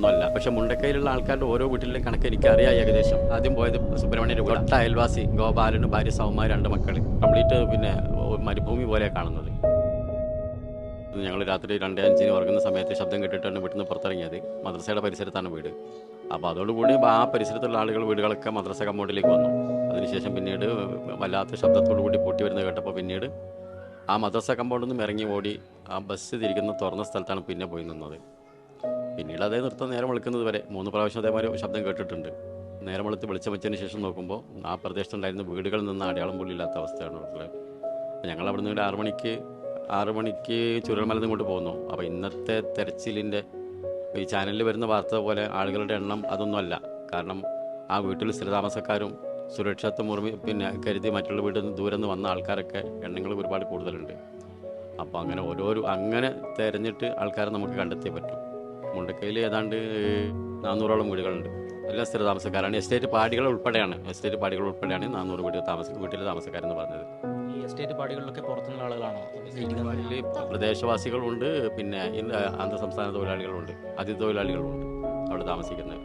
ഒന്നുമല്ല. പക്ഷെ മുണ്ടക്കയിലുള്ള ആൾക്കാരുടെ ഓരോ വീട്ടിലെയും കണക്ക് എനിക്കറിയാം ഏകദേശം. ആദ്യം പോയത് സുബ്രഹ്മണ്യന്റെ തൊട്ട അയൽവാസി ഗോപാലനും ഭാര്യ സൗമാർ രണ്ട് മക്കൾ കംപ്ലീറ്റ് പിന്നെ മരുഭൂമി പോലെ കാണുന്നത്. ഞങ്ങൾ രാത്രി രണ്ടേ അഞ്ചിന് ഉറങ്ങുന്ന സമയത്ത് ശബ്ദം കേട്ടിട്ടാണ് വീട്ടിൽ നിന്ന് പുറത്തിറങ്ങിയത്. മദ്രസയുടെ പരിസരത്താണ് വീട്. അപ്പോൾ അതോടുകൂടി ആ പരിസരത്തുള്ള ആളുകൾ വീടുകളൊക്കെ മദ്രസ കമ്പൗണ്ടിലേക്ക് വന്നു. അതിനുശേഷം പിന്നീട് വല്ലാത്ത ശബ്ദത്തോടു കൂടി പൊട്ടി വരുന്നത് കേട്ടപ്പോൾ പിന്നീട് ആ മദ്രസ കമ്പൗണ്ടിൽ നിന്നും ഇറങ്ങി ഓടി ആ ബസ് തിരിക്കുന്ന തുറന്ന സ്ഥലത്താണ് പിന്നെ പോയി നിന്നത്. പിന്നീട് അതേ നൃത്തം നേരം വെളുക്കുന്നത് വരെ മൂന്ന് പ്രാവശ്യം അതേമാതിരി ശബ്ദം കേട്ടിട്ടുണ്ട്. നേരം വെളുത്ത് വെളിച്ചം വെച്ചതിന് ശേഷം നോക്കുമ്പോൾ ആ പ്രദേശത്തുണ്ടായിരുന്ന വീടുകളിൽ നിന്ന് അടയാളം പോലും ഇല്ലാത്ത അവസ്ഥയാണ് ഉള്ളത്. ഞങ്ങൾ അവിടെ നിന്ന് ആറ് മണിക്ക് ആറ് മണിക്ക് ചുരുൾമലന്ന് കൊണ്ട് പോകുന്നു അപ്പോൾ ഇന്നത്തെ തെരച്ചിലിന്റെ ഈ ചാനലിൽ വരുന്ന വാർത്ത പോലെ ആളുകളുടെ എണ്ണം അതൊന്നുമല്ല കാരണം ആ വീട്ടിൽ സ്ഥിരതാമസക്കാരും സുരക്ഷിതത്വം മുറിമി പിന്നെ കരുതി മറ്റുള്ള വീട്ടിൽ നിന്ന് ദൂരെ നിന്ന് വന്ന ആൾക്കാരൊക്കെ എണ്ണങ്ങൾ ഒരുപാട് കൂടുതലുണ്ട്. അപ്പോൾ അങ്ങനെ ഓരോരോ അങ്ങനെ തിരഞ്ഞിട്ട് ആൾക്കാരെ നമുക്ക് കണ്ടെത്തിയേ പറ്റും. മുണ്ടക്കയിൽ ഏതാണ്ട് നാനൂറോളം വീടുകളുണ്ട്. എല്ലാ സ്ഥിര താമസക്കാരാണ് എസ്റ്റേറ്റ് പാടികൾ ഉൾപ്പെടെയാണ്. എസ്റ്റേറ്റ് പാടികൾ ഉൾപ്പെടെയാണ് നാനൂറ് വീട് താമസ വീട്ടിലെ താമസക്കാരെന്ന് പറഞ്ഞത്. ഈ എസ്റ്റേറ്റ് പാടികളിലൊക്കെ പുറത്തുനിന്നുള്ള ആളുകളാണോ? പ്രദേശവാസികളുണ്ട് പിന്നെ അന്തർ സംസ്ഥാന തൊഴിലാളികളുണ്ട് അതിഥി തൊഴിലാളികളുണ്ട് അവിടെ താമസിക്കുന്നത്.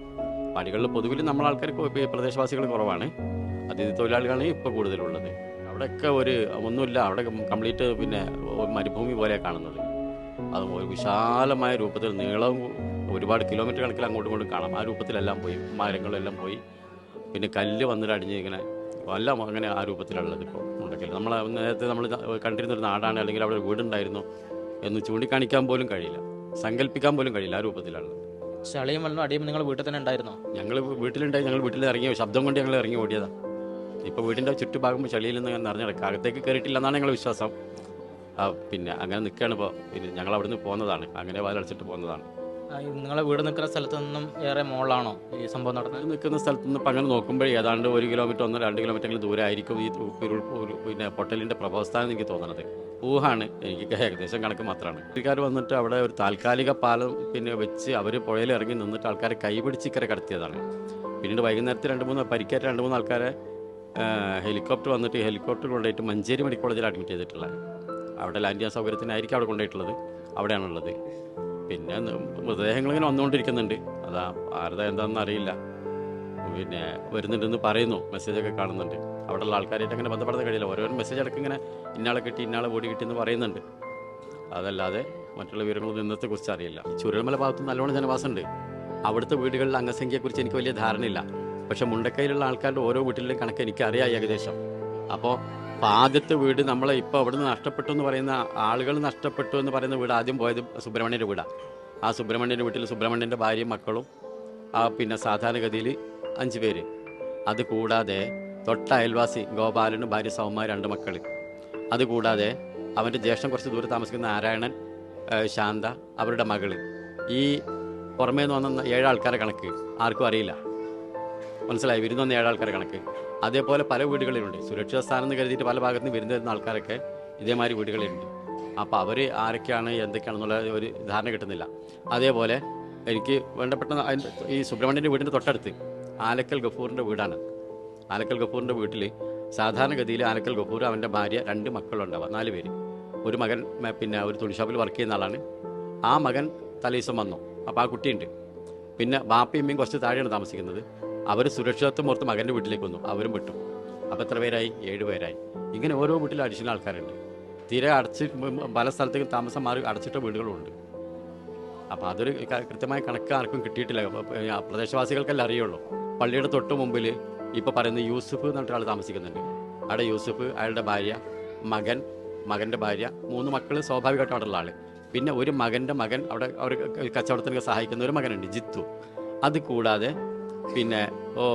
പാടികളിൽ പൊതുവിൽ നമ്മൾ ആൾക്കാർക്ക് പ്രദേശവാസികൾ കുറവാണ്. അതിഥി തൊഴിലാളികളാണ് ഇപ്പോൾ കൂടുതലുള്ളത്. അവിടെയൊക്കെ ഒരു ഒന്നുമില്ല. അവിടെ കംപ്ലീറ്റ് പിന്നെ മരുഭൂമി പോലെ കാണുന്നത്. അത് ഒരു വിശാലമായ രൂപത്തിൽ നീളം ഒരുപാട് കിലോമീറ്റർ കണക്കിൽ അങ്ങോട്ടും ഇങ്ങോട്ടും കാണാം. ആ രൂപത്തിലെല്ലാം പോയി മരങ്ങളെല്ലാം പോയി. പിന്നെ കല്ല് വന്നിട്ട് അടിഞ്ഞ് ഇങ്ങനെ എല്ലാം അങ്ങനെ ആ രൂപത്തിലുള്ളത് ഇപ്പോൾ ഉണ്ടെങ്കിൽ. നമ്മൾ നേരത്തെ നമ്മൾ കണ്ടിരുന്നൊരു നാടാണ് അല്ലെങ്കിൽ അവിടെ വീടുണ്ടായിരുന്നു എന്ന് ചൂണ്ടിക്കാണിക്കാൻ പോലും കഴിയില്ല. സങ്കല്പിക്കാൻ പോലും കഴിയില്ല ആ രൂപത്തിലാണ് ചളിയും വെള്ളം അടിയും നിങ്ങൾ വീട്ടിൽ തന്നെ ഉണ്ടായിരുന്നോ? ഞങ്ങൾ വീട്ടിലുണ്ടായി ഞങ്ങൾ വീട്ടിൽ ഇറങ്ങിയ ശബ്ദം കൊണ്ട് ഞങ്ങൾ ഇറങ്ങി ഓടിയതാണ് ഇപ്പോൾ വീടിന്റെ ചുറ്റുഭാഗം ചളിയിൽ നിന്ന് നിറഞ്ഞിടക്കുക അകത്തേക്ക് കയറിയിട്ടില്ല എന്നാണ് ഞങ്ങളുടെ വിശ്വാസം. പിന്നെ അങ്ങനെ നിൽക്കുകയാണ് ഇപ്പോൾ. പിന്നെ ഞങ്ങൾ അവിടെ നിന്ന് പോകുന്നതാണ്. അങ്ങനെ വാലടച്ചിട്ട് പോകുന്നതാണ്. നിങ്ങളെ വീട് നിൽക്കുന്ന സ്ഥലത്ത് നിന്നും ഏറെ മുകളിലാണോ ഈ സംഭവം നടന്നത്? നിൽക്കുന്ന സ്ഥലത്ത് നിന്ന് അങ്ങനെ നോക്കുമ്പോൾ ഏതാണ്ട് ഒരു കിലോമീറ്റർ ഒന്നോ രണ്ട് കിലോമീറ്റർ ദൂരെ ആയിരിക്കും ഈ പിന്നെ പൊട്ടലിന്റെ പ്രഭവസ്ഥാനം എനിക്ക് തോന്നുന്നത് ഊഹാണ്. എനിക്ക് ഏകദേശം കണക്ക് മാത്രമാണ്. ആൾക്കാർ വന്നിട്ട് അവിടെ ഒരു താൽക്കാലിക പാലം പിന്നെ വെച്ച് അവർ പുഴയിൽ ഇറങ്ങി നിന്നിട്ട് ആൾക്കാരെ കൈപിടിച്ച് ഇക്കരെ കടത്തിയതാണ്. പിന്നീട് വൈകുന്നേരത്തെ രണ്ട് മൂന്ന് പരിക്കേറ്റ രണ്ട് മൂന്ന് ആൾക്കാരെ ഹെലികോപ്റ്റർ വന്നിട്ട് ഹെലികോപ്റ്റർ കൊണ്ടുപോയിട്ട് മഞ്ചേരി മെഡിക്കൽ കോളേജിൽ അഡ്മിറ്റ് ചെയ്തിട്ടുള്ളത്. അവിടെ ലാൻഡ് സൗകര്യത്തിനായിരിക്കും അവിടെ കൊണ്ടുപോയിട്ടുള്ളത്. അവിടെയാണുള്ളത്. പിന്നെ മൃതദേഹങ്ങൾ ഇങ്ങനെ വന്നുകൊണ്ടിരിക്കുന്നുണ്ട്. അതാ ആരുടെ എന്താണെന്ന് അറിയില്ല. പിന്നെ വരുന്നുണ്ടെന്ന് പറയുന്നു. മെസ്സേജൊക്കെ കാണുന്നുണ്ട്. അവിടെയുള്ള ആൾക്കാരായിട്ട് അങ്ങനെ ബന്ധപ്പെടാൻ കഴിയില്ല. ഓരോ മെസ്സേജ് അടക്കം ഇങ്ങനെ ഇന്നാളെ കിട്ടി ഇന്നാളെ ബോഡി കിട്ടി എന്ന് പറയുന്നുണ്ട്. അതല്ലാതെ മറ്റുള്ള വിവരങ്ങളൊന്നും ഇന്നത്തെ കുറിച്ച് അറിയില്ല. ചുരുളമല ഭാഗത്ത് നല്ലോണം ജനവാസമുണ്ട്. അവിടുത്തെ വീടുകളിലെ അംഗസംഖ്യയെക്കുറിച്ച് എനിക്ക് വലിയ ധാരണയില്ല. പക്ഷെ മുണ്ടക്കയിലുള്ള ആൾക്കാരുടെ ഓരോ വീട്ടിലെയും കണക്ക് എനിക്കറിയാം ഏകദേശം. അപ്പോൾ ആദ്യത്തെ വീട് നമ്മളെ ഇപ്പോൾ നിന്ന് നഷ്ടപ്പെട്ടു എന്ന് പറയുന്ന ആളുകൾ നഷ്ടപ്പെട്ടു എന്ന് പറയുന്ന വീട് ആദ്യം പോയത് സുബ്രഹ്മണ്യന്റെ വീടാണ് ആ സുബ്രഹ്മണ്യന്റെ വീട്ടിൽ സുബ്രഹ്മണ്യന്റെ ഭാര്യയും മക്കളും ആ പിന്നെ സാധാരണഗതിയിൽ അഞ്ച് പേര്. അത് കൂടാതെ തൊട്ട അയൽവാസി ഗോപാലനും ഭാര്യ സൗമ്യ രണ്ട് മക്കൾ അതുകൂടാതെ അവന്റെ ജ്യേഷ്ഠം കുറച്ച് ദൂരെ താമസിക്കുന്ന നാരായണൻ ശാന്ത അവരുടെ മകൾ ഈ പുറമേ നിന്ന് വന്ന ഏഴാൾക്കാരെ കണക്ക് ആർക്കും അറിയില്ല. മനസ്സിലായി? വിരുന്ന് വന്ന ഏഴാൾക്കാരെ കണക്ക്. അതേപോലെ പല വീടുകളിലുണ്ട്. സുരക്ഷിത സ്ഥാനം എന്ന് കരുതിയിട്ട് പല ഭാഗത്ത് നിന്ന് വിരുന്ന് വരുന്ന ആൾക്കാരൊക്കെ ഇതേമാതിരി വീടുകളിലുണ്ട്. അപ്പോൾ അവർ ആരൊക്കെയാണ് എന്തൊക്കെയാണെന്നുള്ള ഒരു ധാരണ കിട്ടുന്നില്ല. അതേപോലെ എനിക്ക് വേണ്ടപ്പെട്ട ഈ സുബ്രഹ്മണ്യന്റെ വീടിന്റെ തൊട്ടടുത്ത് ആലക്കൽ ഗഫൂറിന്റെ വീടാണ്. ആലക്കൽ ഗഫൂറിന്റെ വീട്ടിൽ സാധാരണഗതിയിൽ ആലക്കൽ ഗഫൂർ അവന്റെ ഭാര്യ രണ്ട് മക്കളുണ്ടാവുക നാല് പേര്. ഒരു മകൻ പിന്നെ ഒരു തുണിഷാപ്പിൽ വർക്ക് ചെയ്യുന്ന ആളാണ്. ആ മകൻ തലേദിവസം വന്നു. അപ്പോൾ ആ കുട്ടിയുണ്ട്. പിന്നെ ബാപ്പയും കുറച്ച് താഴെയാണ് താമസിക്കുന്നത്. അവർ സുരക്ഷിതത്വം ഓർത്ത് മകന്റെ വീട്ടിലേക്ക് വന്നു. അവരും വിട്ടു. അപ്പോൾ എത്ര പേരായി? ഏഴ് പേരായി. ഇങ്ങനെ ഓരോ വീട്ടിലും അഡീഷണൽ ആൾക്കാരുണ്ട്. തീരെ അടച്ച് പല സ്ഥലത്തേക്കും താമസം മാറി അടച്ചിട്ട വീടുകളുണ്ട്. അപ്പോൾ അതൊരു കൃത്യമായ കണക്ക് ആർക്കും കിട്ടിയിട്ടില്ല. പ്രദേശവാസികൾക്കെല്ലാം അറിയുള്ളൂ. പള്ളിയുടെ തൊട്ട് മുമ്പിൽ ഇപ്പോൾ പറയുന്ന യൂസുഫ് എന്ന് പറഞ്ഞിട്ട് ആൾ താമസിക്കുന്നുണ്ട്. അവിടെ യൂസുഫ് അയാളുടെ ഭാര്യ മകൻ മകന്റെ ഭാര്യ മൂന്ന് മക്കൾ സ്വാഭാവികമായിട്ടും അവിടെ ഉള്ള ആൾ പിന്നെ ഒരു മകന്റെ മകൻ അവിടെ അവർ കച്ചവടത്തിനൊക്കെ സഹായിക്കുന്ന ഒരു മകനുണ്ട് ജിത്തു. അത് കൂടാതെ പിന്നെ ഓ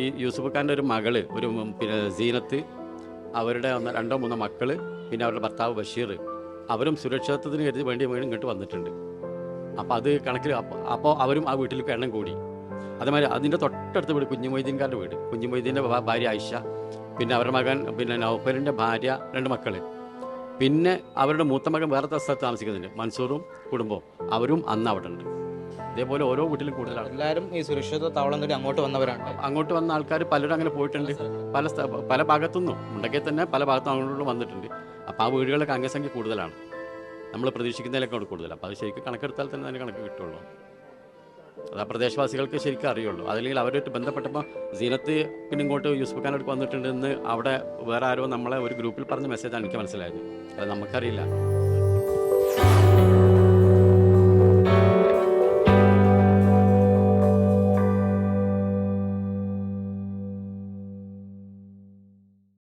ഈ യൂസുഫ് ഖാന്റെ ഒരു മകൾ ഒരു പിന്നെ സീനത്ത് അവരുടെ ഒന്ന് രണ്ടോ മൂന്നോ മക്കൾ പിന്നെ അവരുടെ ഭർത്താവ് ബഷീർ അവരും സുരക്ഷിതത്വത്തിന് കരുതി വേണ്ടി വീണ്ടും ഇങ്ങോട്ട് വന്നിട്ടുണ്ട്. അപ്പോൾ അത് കണക്കിൽ അപ്പോൾ അവരും ആ വീട്ടിലേക്ക് എണ്ണം കൂടി. അതേമാതിരി അതിന്റെ തൊട്ടടുത്ത വീട് കുഞ്ഞുമൊയ്തീൻകാരുടെ വീട്. കുഞ്ഞുമൊയ്തീന്റെ ഭാര്യ ആയിഷ പിന്നെ അവരുടെ മകൻ പിന്നെ നൗഫലിന്റെ ഭാര്യ രണ്ട് മക്കൾ പിന്നെ അവരുടെ മൂത്ത മകൻ വേറെ സ്ഥലത്ത് താമസിക്കുന്നുണ്ട് മൻസൂറും കുടുംബവും. അവരും അന്ന് അവിടെ ഉണ്ട്. ഇതേപോലെ ഓരോ വീട്ടിലും കൂടുതലാണ്. എല്ലാവരും ഈ സുരക്ഷിത താവളം തേടി അങ്ങോട്ട് വന്നവരാണ്. അങ്ങോട്ട് വന്ന ആൾക്കാർ പലരും അങ്ങനെ പോയിട്ടുണ്ട്. പല പല ഭാഗത്തുനിന്നും ഉണ്ടെങ്കിൽ തന്നെ പല ഭാഗത്തും അങ്ങോട്ട് വന്നിട്ടുണ്ട്. അപ്പോൾ ആ വീടുകളൊക്കെ അംഗസംഖ്യ കൂടുതലാണ്. നമ്മൾ പ്രതീക്ഷിക്കുന്നതിലൊക്കെ കൂടുതൽ അപ്പോൾ അത് ശരിക്കും കണക്കെടുത്താൽ തന്നെ അതിന് കണക്ക് കിട്ടുള്ളൂ. അത് ആ പ്രദേശവാസികൾക്ക് ശരിക്കും അറിയുള്ളൂ. അതല്ലെങ്കിൽ അവരുമായിട്ട് ബന്ധപ്പെട്ടപ്പോൾ സീനത്ത് പിന്നെ ഇങ്ങോട്ട് യൂസുഫ് ഖാനോട് വന്നിട്ടുണ്ടെന്ന് അവിടെ വേറെ ആരോ നമ്മളെ ഒരു ഗ്രൂപ്പിൽ പറഞ്ഞ മെസ്സേജാണ് എനിക്ക് മനസ്സിലായത്. അത് നമുക്കറിയില്ല.